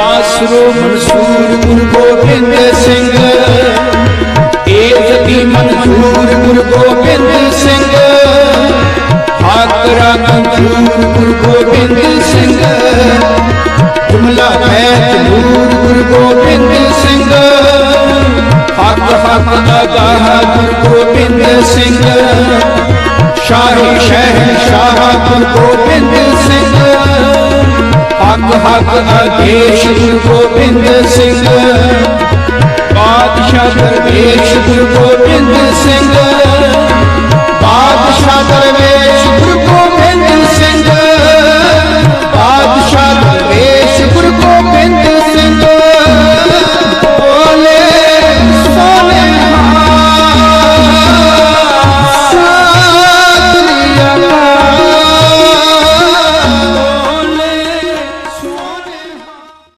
ਆਸਰੋ ਮਨਸੂਰ ਗੁਰੂ ਗੋਬਿੰਦ ਸਿੰਘ। ਏ ਜਤੀ ਮਨਸੂਰ ਗੁਰੂ ਗੋਬਿੰਦ ਸਿੰਘ। ਹਾਕਰਾ ਮਨਸੂਰ ਗੁਰੂ ਗੋਬਿੰਦ ਸਿੰਘ। ਜੁਮਲਾ ਹੈ ਨੂਰ ਗੁਰੂ ਗੋਬਿੰਦ ਸਿੰਘ। ਹੱਕ ਹੱਕ ਅਗਾਹ ਗੁਰੂ ਗੋਬਿੰਦ ਸਿੰਘ। ਸ਼ਾਹੀ ਸ਼ਹਿਰ ਸ਼ਾਹ ਗੁਰੂ ਗੋਬਿੰਦ ਸਿੰਘ। ਹੱਕ ਹੱਕ ਆਦੇਸ਼ ਗੁਰੂ ਗੋਬਿੰਦ ਸਿੰਘ। ਬਾਦਸ਼ਾਹ ਦਰਵੇਸ਼ ਗੁਰੂ ਗੋਬਿੰਦ